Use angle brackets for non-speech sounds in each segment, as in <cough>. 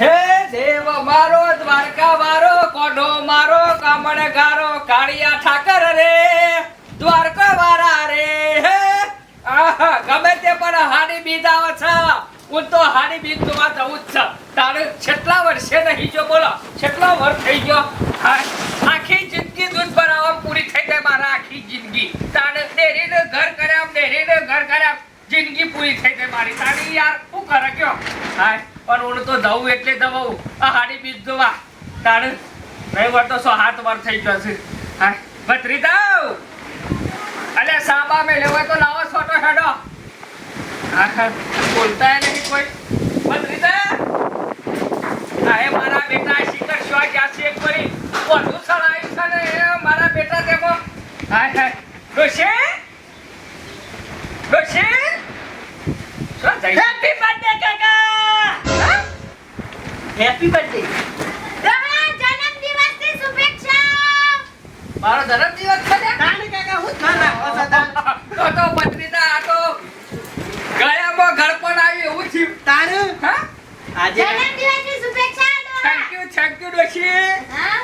હે દેવ મારો દ્વારકા વારો કોઢો મારો કામણ ગારો કાળિયા ઠાકર રે દ્વારકા વાળા રે હે. આહા, ગમે તે પણ હાડી બીજ આવે છે. હું તો હાડી બીજ જોવા જવું જ છે. તારે છેટલા વર્ષે નહીં જો બોલો છેટલા વર્ષ થઈ ગયો. આખી જિંદગી દૂધ ભરાવામાં પૂરી થઈ ગઈ મારા આખી જિંદગી. તારે ડેરીને ઘર કર્યા ડેરીને ઘર કર્યા. જિંદગી પૂરી થઈ ગઈ મારી. તારી યાર શું કરે કયો? હા. પણ હું તો જવું એટલે જવું આ હાડી બીજ જોવા. તારે નહીં વાર તો સો હાથ વાર થઈ ગયો છે. હા, ભત્રી દઉં અલે સાબા મેં લેવો તો લાવો છોટો હેડો. હા હા, બોલતા નહીં કોઈ. ભત્રી જા. એ મારા બેટા શિખર શો ગયા છે એક વળી. વધુ સળાયું છે ને મારા બેટા તેમાં. હાય હાય ડોશી ડોશી શું થઈ હેપી બર્થડે કાકા! હેપી બર્થડે જન્મદિવસની શુભેચ્છા મારો જન્મદિવસ છે ને? તાણી કાકા હું ધ્યાન રાખો છો તો તો પત્રિતા આ તો ગળામાં ગળપણ આવી એવું થયું તારું? હા? આજે જન્મદિવસની શુભેચ્છા થેન્ક યુ થેન્ક યુ ડોશી. હા?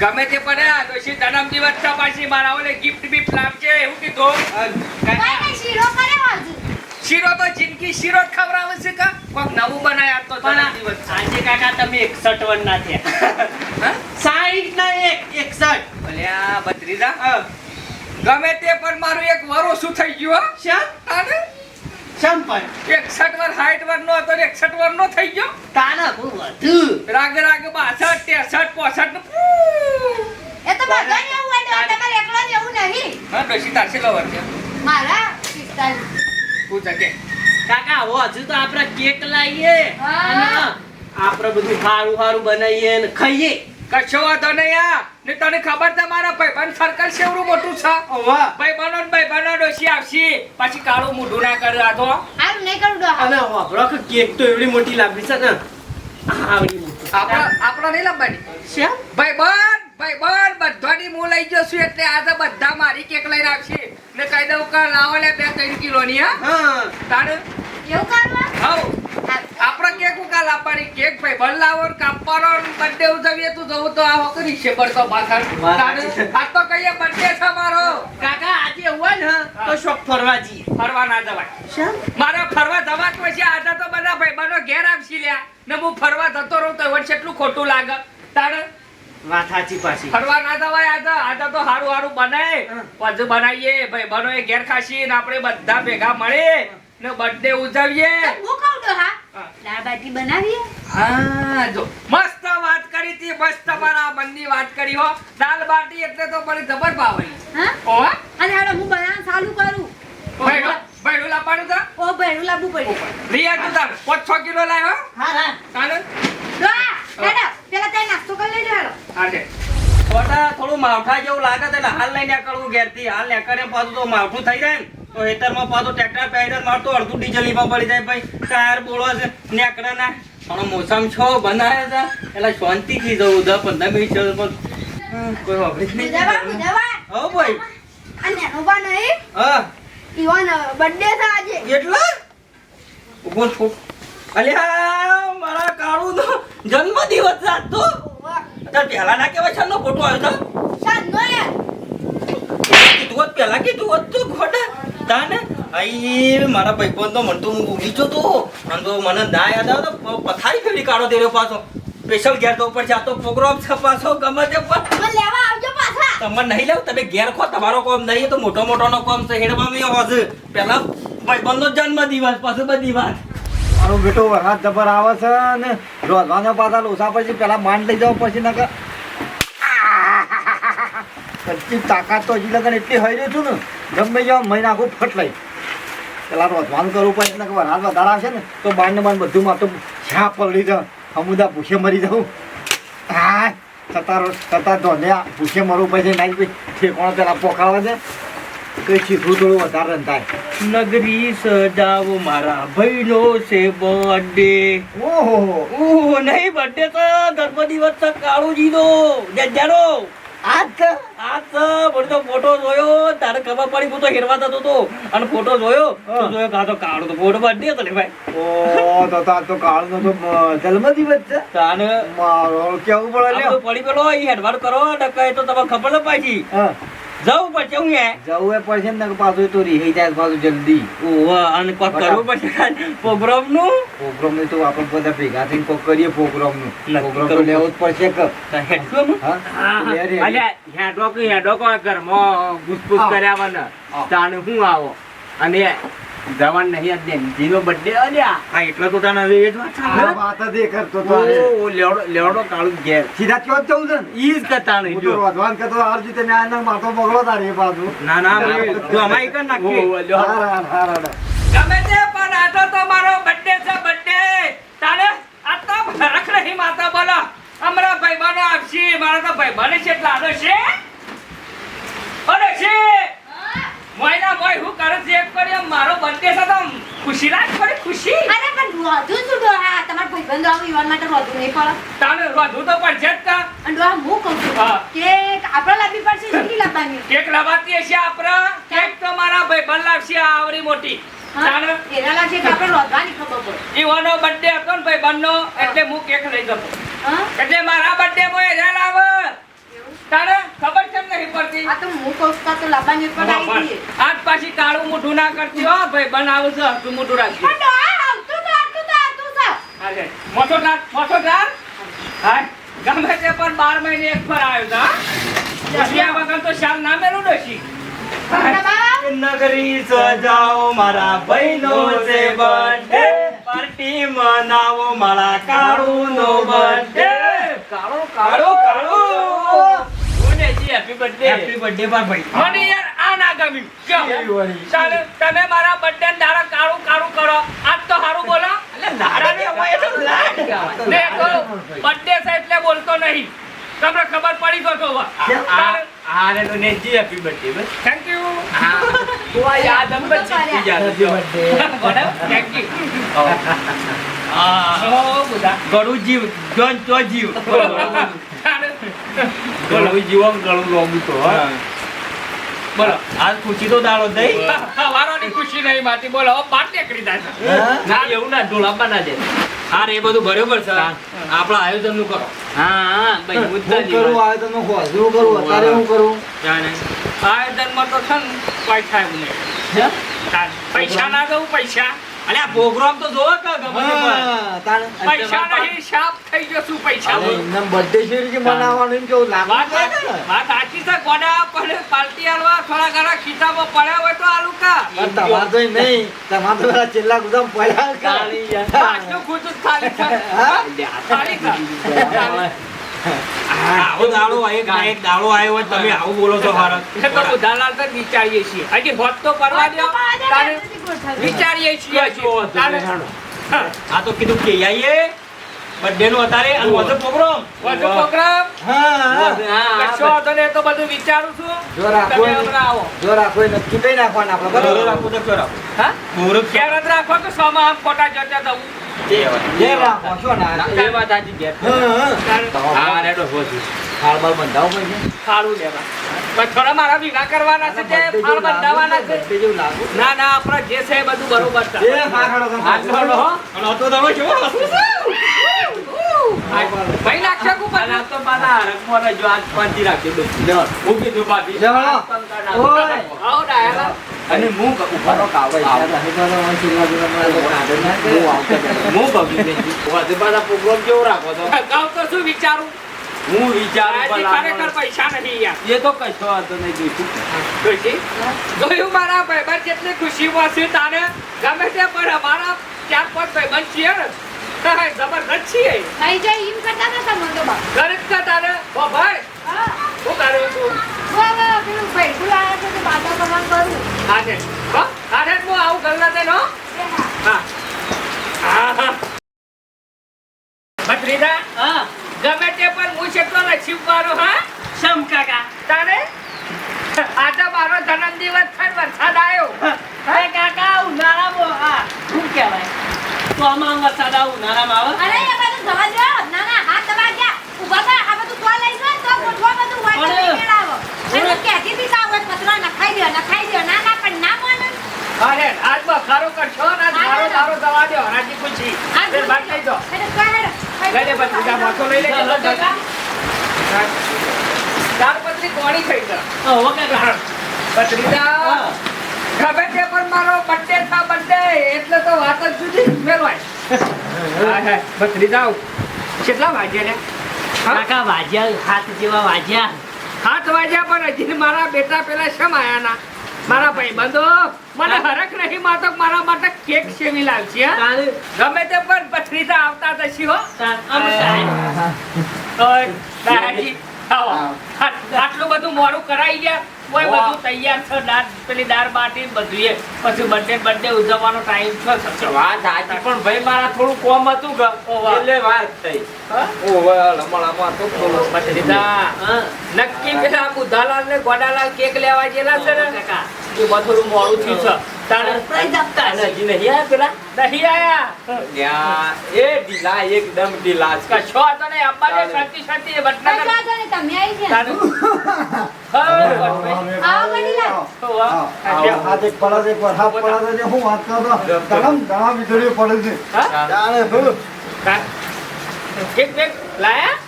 ગમે તે પડે આ ડોશી જન્મદિવસ છે પાછી મારા ઓલે ગિફ્ટ બિફ્ટ લાવજે એવું કીધું. શીરો હજુ શીરો તો જિંદગી શીરો જ ખવડાવે છે કા? કોક નવું બનાય તો પણ દિવસ. આજે કાકા તમે 61 ના થયા. <laughs> 60 ના 61 ભલ્યા બત્રીજા ગમે તે પણ મારું એક વરો શું થઈ ગયું શ્યા તાને શમ પણ? 61 વર 60 વર નો હતો 61 વર નો થઈ ગયો? તાના બહુ વધુ. રાગ રાગ 62 63 65 એ તો બધા એવું હોય તમારે એકલા જેવું નહીં. હા બેસી તારશે લવર મારા 45 કાકા હો હજુ તો આપણે કેક લાવીએ. આપણે બધું સારું સારું બનાવીએ ને ખાઈએ. કશો વાંધો નહીં આ ને તને ખબર છે મારા ભાઈબંધ સર્કલ સેવરું મોટું છે? ભાઈબંધો ને ભાઈબંધો ડોસી આવશે. પછી કાળું મોઢું ના કરે આ તો. આમ નહીં કરું અને વાપરો કે કેક તો એવડી મોટી લાગી છે ને. આવડી મોટી. આપણે આપણે નહીં લાવવાની શ્યા ભાઈબંધ! ભાઈબંધ બધાની હું લઈ જશું એટલે આજે બધા મારી કેક લઈ રાખશે ને કહી દઉં કે લાવો લે બે ત્રણ કિલો ની હા. તારે એવું કરવા? હવ આપણે કેક ઉકા લાવવાની કેક ભાઈબંધ લાવો કાપવાનો બર્થડે ઉજવીએ તું જવું તો આ વખત છે પડતો પાછળ. આ તો કહીએ બર્થડે છે મારો. કાકા આજે હોય ને તો શોખ ફરવા જઈએ. ફરવા ના જવાય. શેમ મારે ફરવા જવાતું હોય છે આજે તો બધા ભાઈબંધો ઘેર આપશી લ્યા. ને હું ફરવા જતો રહું તો વર્ષ એટલું ખોટું લાગે. તાણ? વાત સાચી પાછી. ફરવા ના જવાય આજે આજે તો હારું હારું બનાય પછી બનાવીએ ભાઈ બનો એ ઘેર ખાશી ને આપણે બધા ભેગા મળે ને બર્થડે ઉજવીએ. હું કહું ડોહા હા. દાળ બાટી બનાવીએ? હા જો. મસ્ત વાત કરી હતી મસ્ત મારા મનની વાત કરી હો. દાલ બાટી એટલે તો મને જબર ભાવે હા? ઓ અને હાલો હું બનાવવાનું ચાલુ કરું. ભાઈ ભાઈ લાવવાનું ઓ લાવવું પડે રિયા તું તાર પાંચ છ કિલો લાવ્યો હા હા તાને ડોહા હેડો પેલા ત્યાં નાસ્તો કરી લેજો હાલો હાલે ખોટા થોડું માવઠા જેવું લાગે છે એટલે હાલ લઈને નીકળવું ઘેરથી. હાલ નીકળે પાછું તો માવઠું થઈ જાય ને. તો હેતરમાં પાછું ટ્રેક્ટર પહેરી મારતો અડધું ડીઝલ લીપા પડી જાય. ભાઈ ટાયર બોળો છે. નીકળે ના. પણ મોસમ છો બનાવે છે. એટલે શાંતિથી જવું દસ પંદર મિનિટ જવું પણ કોઈ વાપરી નહીં. હો ભાઈ. અને બા નહીં. હા. ઈવન બર્થડે છે આજે. એટલો? ઊભો છો. અલ્યા મારા કાળું નો જન્મ તાર પહેલા ના કેવાય છે ફોટો આવ્યો તો? યાર કીધું હોત પહેલા કીધું હોત તો ખોટા. તાને? આઈ મારા ભાઈબંધ તો મને તો હું ગયો તો. અને તો મને ના યાદ આવે તો પથારી ફેરી કાઢો તેરો પાછો. સ્પેશિયલ ઘેર તો ઉપર છે આ તો પ્રોગ્રામ છે પાછો ગમે તે પણ. લેવા આવજો પાછા. તમને નહીં લેવું તમે ઘેર ખો તમારો કોમ નહીં તો મોટો મોટો નો કોમ છે હેડવામાં હોશે પેલા ભાઈબંધનો જન્મ દિવસ પાછો બધી વાત. મારો બેટો વરસાદ જબર આવે છે ને રોજવાનો પાછા લોસા પછી પેલા માંડ લઈ જવા પછી નકર. <laughs> એટલી તાકાત તો હજી લગન એટલી હઈ રહ્યું છું ને, ગમે જાવ મહિના આખું ફટ લઈ. પેલા રોધવાનું કરવું પડે, નકર વરસાદ વધારે આવશે ને, તો બાંડ ને બાંડ બધું માં તો છા પલડી જાઉં અમુદા ભૂખે મરી જાઉં. હા છતાં છતાં ધોને ભૂખે મરવું પછી નાખી ઠેકોણા પેલા પોખાવે છે. કઈ શીખવું થોડું વધારે થાય. નગરી સજાવ મારા ભાઈનો છે બર્થડે ઓહો. ઓહ નહીં બર્થડે તો ગણપતિ વત્સ કાળુજી નો જજારો આજ કે મને તો ફોટો જોયો. તારે ખબર પડી હું તો હેરવા થતો હતો. અને ફોટો જોયો. તો જોયો કાં તો કાળો તો ફોટો બર્થડે હતો ને ભાઈ. ઓ તો તો આ તો કાળનો તો જન્મદિવસ છે. તાને મારો કેવું પડે પડી પેલો હેડવાડ કરો નકર એ તો તમને ખબર ન પાછી જવું પડશે હું એ? જવું પડશે ને પાછું તો રિહાઈ જાય પાછું જલ્દી. ઓહો અને કોક કરવું પડશે પ્રોગ્રામનું પ્રોગ્રામનું તો આપણે બધા ભેગા થઈને કોક કરીએ પ્રોગ્રામનું પ્રોગ્રામ તો લેવો જ પડશે કે. હેડશું હા? લે રે. હેડો કે હેડો કો ઘરમાં ઘૂસપૂસ. કર્યા મને. તાણે હું આવો? અને જવાન નહીં જ જીનો બર્થડે અલ્યા. હા એટલે તો તને હવે એ જ વાત છે. વાત જ એ કરતો તો ઓ લેવડો લેવડો કાળું ઘેર. સીધા ક્યાં જવું છે ઈ જ કરતા નહીં જો. રોધવાન કરતો અર્જુ તમે આ માથો બગડો તારે એ બાજુ. ના ના ભાઈ, તું અમારી કર નાખી. ઓ, લ્યો. હાર, હાર, હાર, હાર. ગમે તે પણ આ તો તમારો બર્થડે છે બર્થડે તારે આ તો ફરક નહીં માતા બોલો. અમારા ભાઈબંધો આપશે મારા તો ભાઈબંધ છે એટલે આનો છે. અરે છે. મોયના મોય હું કરે છે કર્યો કરી મારો બર્થડે છે તો ખુશી રાખ પડી ખુશી. અરે પણ રોધું શું હા તમાર ભાઈબંધો આવું યુવાન માટે રોધુ નહીં પડે. તાને વધુ તો પણ જ તા. અને ડોહા હું કહું છું હા. કે આપણે લાવવી પડશે <laughs> કેટલી લાવવાની કેક લાવવાતી હશે આપણે? કેક તો મારા ભાઈબંધ લાવશે આવરી આવડી મોટી. એટલે હું કેક લઈ જતો. એટલે મારા બર્થડે માં એને લાવ? તારે ખબર કેમ નહીં પડતી? આ તો હું કહું તો લાવવાની પણ આવી દઈએ આજ પાછી કાળું મોઢું ના કરતી હો ભાઈ બનાવું છે તું મોઢું રાખજે પણ ડોહા આવતું તો આવતું તો આવતું તો. હાલે. મોટો રાખ મોટો રાખ હાય ગમે તે પણ બાર મહિને એક પર આવ્યો હતા પછી વગર તો શાલ ના મેલું ડોશી નગરી સજાઓ મારા ભાઈનો છે બર્થડે પાર્ટી મનાવો મારા કાળુનો બર્થડે કાળો કાળો કાળો. બર્થડે હેપી બર્થડે પર ભાઈ મને યાર આ ના ગમ્યું. કેમ? ચાલ તમે મારા બર્થડે ને દાડા કાળું કાળું કરો. આજ તો સારું બોલો. ને તો લાડ ને તો બર્થડે છે એટલે બોલતો નહીં. તમને ખબર પડી ગયો તો આને તો નેજી હેપી બર્થડે બસ. થેન્ક યુ તો આ યાદ અમ બચી ગયા થેન્ક યુ હા. જીવ જોન તો જીવ. ગળું. જીવન ગળું લોબી તો હા. બોલો. આજ ખુશી તો દાડો દઈ વારોની ખુશી નહીં માતી બોલો બાર નીકળી જાય ના એવું ના ઢોલાપા ના દે હા રે બધું બરોબર છે. આપણા આયોજનનું કરો. હા હા ભાઈ હું. કરું આયોજનનું હું શું કરું અત્યારે હું કરું? જાણે. આયોજનમાં તો છે ને કોઈ થાય એવું નહીં પૈસા ના દઉં પૈસા. અલ્યા આ પ્રોગ્રામ તો જોવો કે ગમે તાણ. પૈસા નહીં શાપ થઈ ગયો શું પૈસા. અરે એમનેમ birthday મનાવવાનું કેવું લાગુ વાત સાચી- છે ગોડા પણ પાર્ટી આલવા થોડા ઘણા ખિસ્સામાં પડ્યા હોય તો આલુ કા. પણ તો નહીં તમારે તો પેલા છેલ્લા ગુદામ પડ્યા છે. કાળી યાર. આજનું ખુદ જ ખાલી ખાલી આવો દાડો એક એક દાડો આવ્યો હોય તમે આવું બોલો છો ભારત તો બુધાલાલ તો વિચારીએ છીએ. હજી હોત તો કરવા દો. વિચારીએ છીએ. આ તો કીધું કે આઈએ બર્થડે નો અત્યારે અને વધુ પ્રોગ્રામ વધુ પ્રોગ્રામ હા, હા. કશો તો બધું વિચારું છું. જો રાખો જો રાખો નક્કી કઈ નાખવાના આપણે બરોબર? રાખો તો ખરો. હા? મુહૂર્ત ક્યારે રાખો કે સોમાં આમ ખોટા જતા દઉં જે રાખો છો ને એ વાત સાચી ઘેર. હા, હા. રેડો હોતી થાળ બાળ બંધાવવો પડશે. ફાળું લેવા. થોડા મારા ભીના કરવાના છે તે ફાળ બંધાવાના છે. birthday જેવું લાગુ. ના ના આપણા જે છે બધું બરોબર છે. એ હા, હાલો તમે. હાલો, હો. અને તો તમે ભાઈ નાખશે કુ તો આજ પાંચી. હું કીધું. ઓય. આવો ડાયલા. અને <laughs> હું ઊભા કાવો. હું પાછા પ્રોગ્રામ કેવો રાખો તો શું વિચારું? હું વિચારું પણ ખરેખર પૈસા નથી યાર. એ તો કશો વાંધો નહીં જોઈશું ખુશી જોયું મારા ભાઈબંધ જેટલી ખુશીમાં છે તારે? ગમે તે પણ અમારા ચાર પાંચ ભાઈબંધ છીએ ને. જબરદસ્ત છીએ. થઈ જાય એમ કરતા નતા મને તો બાપ કા તારે ઓ ભાઈ હા. તું? વાહ, વાહ, પેલું લાયા છે તે બાધા ભગવાન કરું. હાજે હો આવું ગલ્લા દે નો હા. હા. હા. હા હા. ગમે તે પણ હું છેટલો નસીબ વાળો હા? શમ કાકા? તારે? આ તો મારો જન્મ દિવસ થાય વરસાદ આવ્યો. હે. કાકા ઉનાળામાં હા શું કહેવાય? તો આમાં વરસાદ આવ ઉનાળામાં આવે? અરે એ બધું જવા જો ના ના હાથ દબા ગયા. ઊભા થા આ બધું તો લઈ જો તો ગોઠવા બધું વાત લઈને આવો અને કહેતી હતી સાવ પતરા નખાઈ દે નખાઈ દે ના ના પણ ના માને અરે આજ બખારો કરશો ને મારો મારો દવા દે હરાજી પૂછી ફેર ભાગ લઈ દો હા, હો, કાકા. ભત્રીજા હા. ગમે તે પણ મારો બર્થડે થા બર્થડે એટલે તો વાત જ જુદી મેળવાય. ભત્રીજા કેટલા વાગ્યા ને? કાકા વાજ્યા હાથ જેવા વાજ્યા હાથ વાગ્યા પણ હજી મારા બેટા પેલા શમ આયા ના? મારા ભાઈબંધો મને હરક નહીં માતો મારા માટે કેક સેવી લાવશે હા? ગમે તે પણ ભત્રીજા આવતા તશી હો. આમ દાદાજી, આટલું બધું મોડું કરાઈ ગયા. કોઈ બધું તૈયાર છે દાળ પેલી દાળ બાટી બધું પછી બર્થડે બર્થડે ઉજવવાનો ટાઈમ છે. વાત સાચી પણ ભાઈ મારા થોડું કોમ હતું કે. એટલે વાત થઈ. નક્કી પેલા બુધાલાલ ને ગોડાલાલ કેક લેવા ગયેલા છે ને? કાકા. એમાં થોડું મોડું થયું છે તારે સરપ્રાઈઝ આપતા હજી નહીં આયા પેલા નહીં આયા એ ઢીલા એકદમ ઢીલા છે. કશો હતો ને અંબા ને શાંતિ શાંતિ વડનગર કશો વાંધો નહીં, તમે આવી ગયા. તારું. હા, વડીલા. તો. હા. હાથ એક પડે છે, એક વરસાદ પડે છે, હું વાત કરું તો ધડમ ધડા પડે છે. હા? જાણે હું તા- કેક લાયા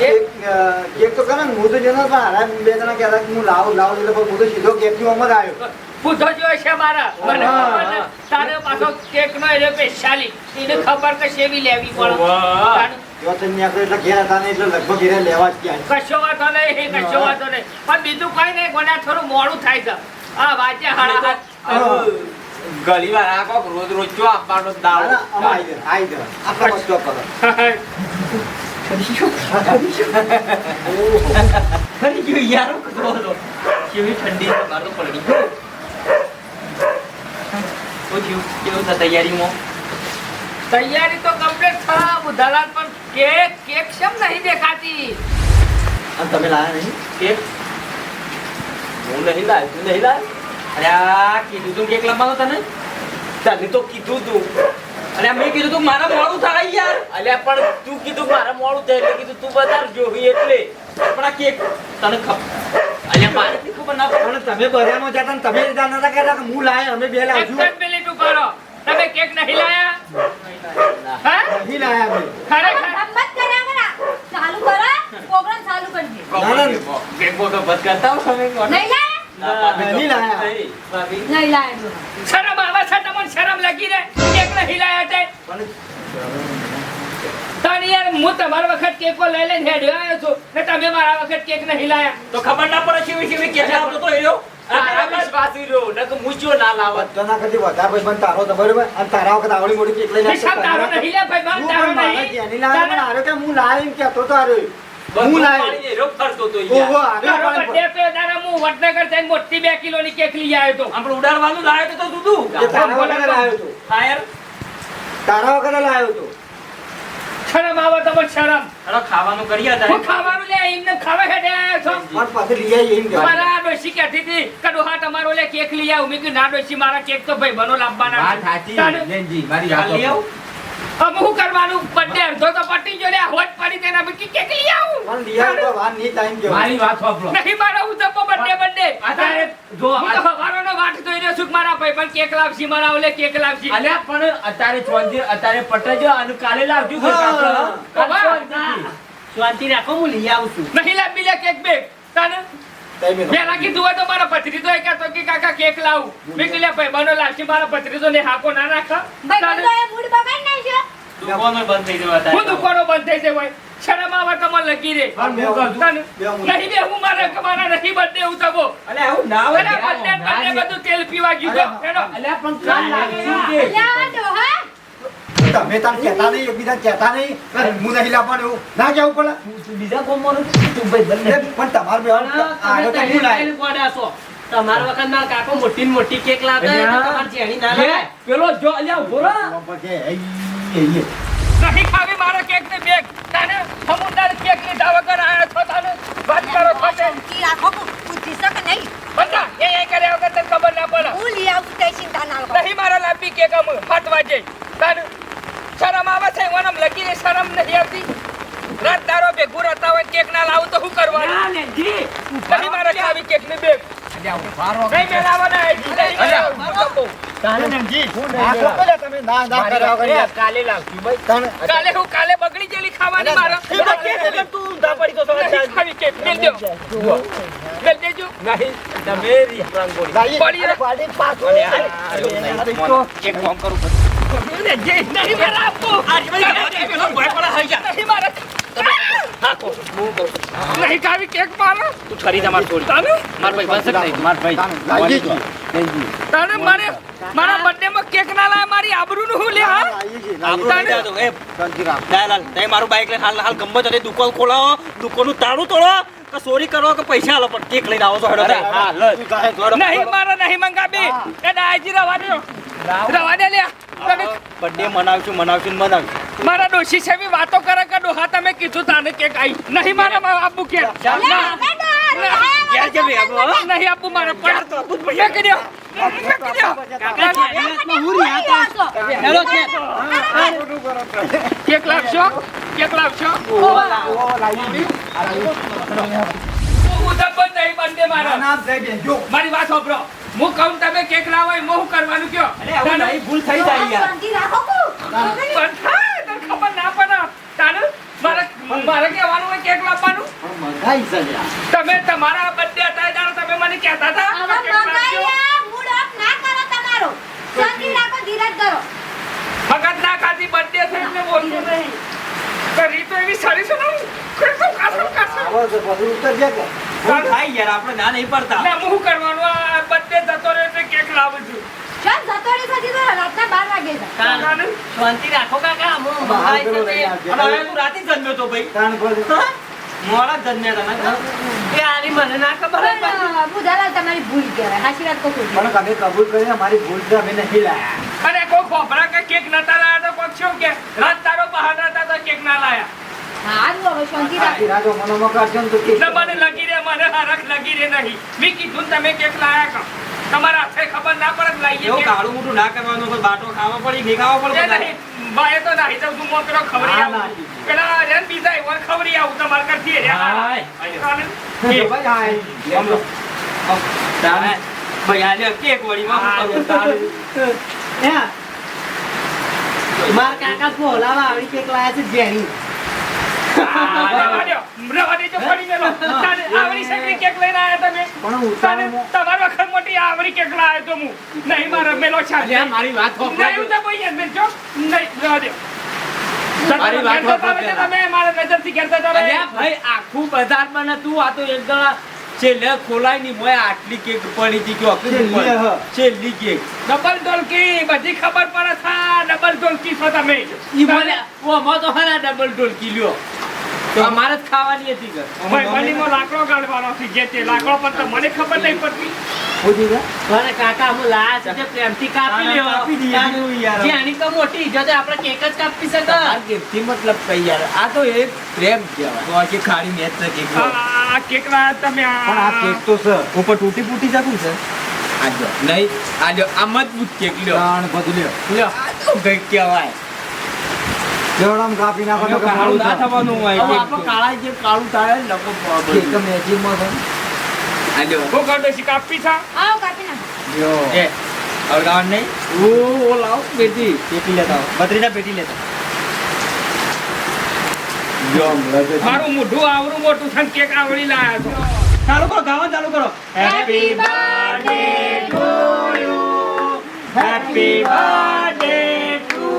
કેક, તો કરે ને, હું તો જેનો પણ હારા બે જણા કહેતા હું લાવ લાવ એટલે પણ હું તો સીધો કેકની ઓમર આવ્યો. પૂછો જોયો છે મારા. મને ખબર તારે પાછો કેક નો એટલે પેશાલી એને ખબર કે શેવી લેવી જો તમે નીકળો એટલે ઘેર હતા ને એટલે લગભગ ઘેરે લેવા જ ગયા. કશો વાંધો નહીં કશો વાતો નહીં. પણ બીજું કઈ નહીં કોને થોડું મોડું થાય છે. આ વાંચે હાડા હાથ. ગલી રોજ રોજ ચો આપવાનો દાળ આઈ દે આઈ દે આટલા કરો. <laughs> ફરી ગયો યાર હું કહેતો હતો. કેવી ઠંડી છે મારે તો પલળી ગયો થયું? કેવું છે તૈયારીમાં તૈયારી તો કમ્પ્લીટ થા બુધાલાલ પણ કેક કેક કેમ નહીં દેખાતી અને તમે લાયા નહીં કેક હું નહીં લાવ્યો તું નહીં લાવ્યો અરે આ કીધું તું કેક લાવવાનો તને તને તો કીધું તું અરે મેં કીધું તું મારા અલ્યા પણ તું કીધું મારા મોડું થાય એટલે કીધું તું બધા જોવી એટલે. પણ આ કેક તને ખબર અલ્યા મારે ખબર ના પણ તમે બજારમાં જતા ને તમે જતા નતા કહેતા કે હું લાયા અમે બે એક મિનિટ ઊભા તમે કેક નહીં લાયા? હા? નહીં લાયા અમે. ખરેખર? રમત કર્યા ચાલુ કરો પ્રોગ્રામ ચાલુ કરજે. ના, ના. કેક મોટો બધ કરતા હો તમે નહીં લાયા? ના, ભાભી તો- નહીં લાયા. નહીં લાયા શરમ આવે છે તમને શરમ લાગી રે કેક નહીં લાયા તે? પણ યાર હું તમાર વખત કેકો લઈ લઈને હેડ્યો આવ્યો છું. ને તમે મારા વખત કેક નહીં લાયા. તો ખબર ના પડે શિવી શિવી કેક લાવતો તો ના એરો મોટી બે કિલોની કેક લઈ આવ્યો તો આપણે ઉડાડવાનું લાવ્યો તો તું તું. એ તારા વખતે લાવ્યો તો ફાયર તારા વખતે લાવ્યો તો શરમ આવે તો શરમ. અરે ખાવાનું કરીએ હું તારે ખાવાનું લે એમને ખાવા હેડે છો. માર પાસે લઈ આવીએ એમ કે. મારા ડોશી કહેતી હતી કે ડોહા તમારો લે કેક લઈ આવ. મેં કે ના ડોશી મારા કેક તો ભાઈ બનો લાવવાના વાત સાચી તારે- મારી વાત લઈ આવ. હું કરવાનું? birthday અડધો તો પટી જો લે હોટ પડી તેના પછી કેક લઈ આવું. પણ લઈ આવ્યો તો વાર નહીં time કહેવાય. મારી વાત સાંભળો. નહીં મારા હું જપો birthday birthday અત્યારે જો હું તો હવારોનો વાટ જોઈ રહ્યો છું મારા ભાઈ પણ કેક લાવશી મારા ઓલે કેક લાવશી. અલ્યા પણ અત્યારે ચોંજી અત્યારે પટાજો અને કાલે લાવજો ઘર હા. કાપડ. કાલ વાહ. શાંતિથી. શાંતિ રાખો હું લઈ આવું છું. નહીં લાવી લે કેક બેક તને? પેલા કીધું. હોય તો મારા ભત્રીજો એ કહેતો કે કાકા કેક લાવું. મેં કીધું લે ભાઈ બનો લાવશી મારા ભત્રીજો ને હાકો ના નાખા. ભાઈ મૂડ બગાડી નાખ્યો. દુકાનો બંધ થઈ જવા હું દુકાનો બંધ થઈ જાય શરમ આવે તો લગી રે પણ હું કહું છું, તને બે હું- નહીં બે હું મારા મારા નહીં birthday હું તબો અલ્યા આવું ના હોય અરે birthday બધું તેલ પીવા ગયું તો હેડો. અલ્યા પણ કાલ લાવશું કે લાવા હા? તમે તાર કહેતા નહીં એકબીજાને કહેતા નહીં. હું નહીં લાવવાનું એવું. ના કહેવું પડે. તું- તું બીજા તું ભાઈ બંને? પણ તમારે બે આનો તો હું લાવ્યો. ગોડા વખત મારા કાકો મોટી ને મોટી કેક લાગે જેણી ના જે પેલો જો અલ્યા ઊભો રહો. પછી એ- એ- એ- નહીં ખાવી મારા કેક ને બેગ. તને સમુદાય કેક લીધા વગર આયા છો તને? વાત કરો છો તે કી રાખો બુદ્ધિ શકે નહીં? બધા એ એ કર્યા વગર તને ખબર ના પડે. હું લઈ આવું તે ચિંતા ના કરો. નહીં મારા લાપી કેક અમ હાથ વાજે તને શરમ આવે છે? ઓનમ લગી રે શરમ નહીં આવતી? રાત દારો ભેગું રહેતા હોય કેક ના લાવું તો શું કરવાનું? મારા ખાવી કેકની બેગ. અલ્યા ઊભા રહો. નહીં મેલાવાના નહીં મેલાવાના. તારે નંજી આ ખોટો લે તમે ના ના કર્યા વગર યાર. કાલે ભાઈ. બગડી ખાવાની મારે. તો ઊંધા પડી તો નહીં ખાવી કેક. મેલ દો. મેલ દેજો. નહીં તમે રીહરાન બોલી પડી રહે. પાડી પાછો. એક કામ કરું. પછી. નહીં મારે આપવું નહીં મારે નહીં ખાવી કેક મારે? તું ઠરી જા માર છોડી તાને? માર ભાઈ બનશે નહીં? માર ભાઈ. લાઈએ છીએ. તાને. મારે મારા બર્થડે માં કેક ના લાય મારી આબરૂનું હું લે હા? લાઈએ છીએ, લાઈએ આપણું નહીં થતું. એ દયાલાલ, તમે મારું બાઈક લઈને હાલ હાલ ગમે તે દુકાન ખોલાવો. દુકાનનું તાળું તોડો. કે ચોરી કરો કે પૈસા આલો પણ કેક લઈને આવો છો હેડો હા લ. નહીં મારે નહીં મંગાવી. એ દાયજી રવા. દે રવા દે લે બર્થડે મનાવશું મનાવશું મનાવશું. મારા ડોશી છે વાતો કરે કે ડોહા તમે કીધું તાને કેક આઈ નહીં મારા મા બાપુ કે. નહીં આપું? મારે પણ મેં દ્યો. મેકી દ્યો. હેલો કે. કેક લાવશો? કેક લાવશો? ઓ, લાઈએ. આ લાઈએ. હું ઉધમ બંધ નહીં બંધ દે મારો વાત સાંભળો. હું કહું તમે કેક લાવો એમાં હું કરવાનું કયો? અરે આવું નહીં ભૂલ થઈ જાય યાર શાંતિ રાખો કો. પણ થાય, તને ખબર ના પડે તાને મારે મારે કહેવાનું હોય કેક લાવવાનું? પણ મંગાઈ તમે તમારા birthday હતા ત્યારે તમે મને કહેતા હતા? હવે. મંગાઈએ, મૂડ ઓફ ના કરો તમારો. શાંતિ રાખો, ધીરજ ધરો. મગજ ના ખાતી birthday છે એટલે બોલતું નહીં કરી તો એવી સારી છે ને? કાસો કાસો આવો તો બધું ઉતરજે કે. ભૂલ થાય યાર આપણે ના નહીં પડતા. ના હું કરવાનું? આ birthday જતો રહ્યો એટલે કેક લાવું છું. ચાલ, જતો રહી પછી તો રાતના બાર વાગે છે. તાને શાંતિ રાખો કાકા હું બહાર છે લઈ તે. આવજે. અને હવે તું રાતે જન્મ્યો તો ભાઈ. તાણ બધું. મોડા જન્મ્યા હતા ને આની મને ના ખબર હોય પણ પણ, બુધાલાલ તમારી ભૂલ કહેવાય. સાચી વાત કહું છું પણ તમે કબૂલ કરીને મારી ભૂલ તો અમે નહીં લાયા. અરે કોઈ ખોપરા કે કેક નતા લાયા તો કોક શું કે? રાત તારો બહાર હતા તો કેક ના લાયા. મને લગી રે મને હરખ લગી રે નહીં. મેં કીધું ને તમે કેક લાયા કા તમારા ખબર ના પડે કે લાઈએ કાળું મોટું ના કરવાનું કોઈ બાટો ખાવા પડી ઘી પડે નહીં તો નાહી જાઉં છું મોકરો ખવરી આવું. પેલા રેન બીજા એવા ખવરી આવું તમારા કરતી રે હાય. હાય. આમ લો. આમ. તારે ભાઈ આ કેક વળી માં શું કરું? માર કાકા ફોલાવા આવી કેક લાયા છે ઝેરી આખું બજારમાં નતું આ તો એક જણા છેલ્લે ખોલાયની મોય આટલી કેક પડી હતી કે છેલ્લી, કેક ડબલ ઢોલકી બધી ખબર પડે છે. ડબલ ઢોલકી છો તમે. ઈ મને ઓ મો તો હરા ડબલ ઢોલકી લ્યો. તો અમારે જ ખાવાની હતી કે ભાઈ મને લાકડો ગાળવાનો છે જે તે લાકડો પર તો મને ખબર નહીં પડતી. પૂછી કાકા હું લાયા છે પ્રેમથી કાપી લેવા. કાપી દઈએ. યાર. જે તો મોટી ઇજ્જત આપણે કેક જ કાપી શકે આ કેકથી મતલબ કઈ યાર? આ તો એક પ્રેમ કહેવાય. કે ખાડી મેચ છે કેક આ આ કેક ના તમે પણ આ કેક તો છે. ઉપર તૂટી ફૂટી જાકું છે? આજો જો. નહીં આ આ મજબૂત કેક લ્યો. તાણ બધું લ્યો. લ્યો. આ તો કઈ કહેવાય. કેવડામાં કાપી નાખો તો કાળું ના થવાનું હોય. કાળા જે કાળું થાય લોકો કેક મેચિંગમાં છે. જો કહું તો કાપી છા? આવો કાપી નાખો. લ્યો. એ અળગાવવાનું નહીં? ઓ ઓ લાવ બેટી. પેટી લેતા આવો. ભત્રીજા પેટી લેતા જો મારું મોઢું આવરું મોટું છે કેક આવડી લાયા છો. ચાલુ કરો ગાવા ચાલુ કરો. Happy birthday to you happy birthday to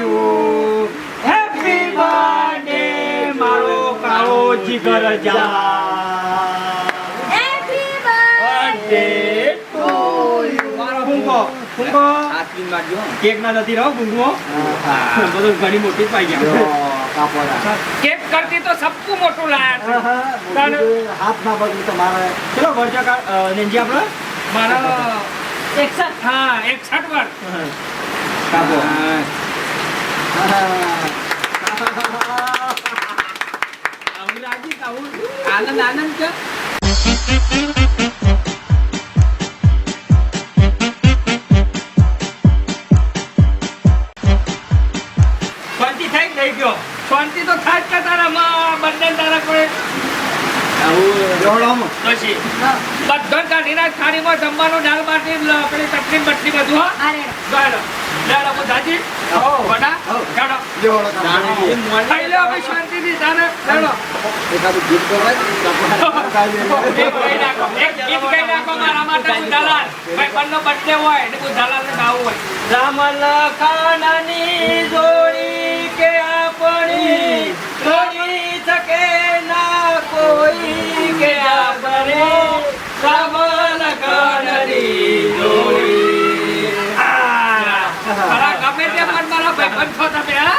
you happy birthday મારો કાળો જીગર જા. ફૂંકો મારજો કેક ના જતી રહો ફૂંકો હા. બધું ઘણી મોટી પાઈ ગયા. કેક કરતી તો સબકું મોટું લાયા હા, હા, મોટું હાથ ના બગડી તો મારે ચલો વરજા કા નેનજી આપણે. મારો એકસઠ. હા એકસઠ વર્ષ કાપો. આવું રાજી આવું આનંદ આનંદ છે. પછી. બધો કાઢીને થાળીમાં જમવાનું દાળ બાટી ચટણી બધું હો. દાદી ખાઈ લો. શાંતિથી તારે. એકાદું ગીત. <laughs> એક ગીત નાખો. મારા માટે ભાઈ બંને હોય ને ગાવું હોય. રામ લખાણની જોડી કે આપણી જોડી શકે ના કોઈ કે આપણે રામ લખાણની જોડી ખરા ગમે તે પણ મારા ભાઈબંધ છો તમે હા.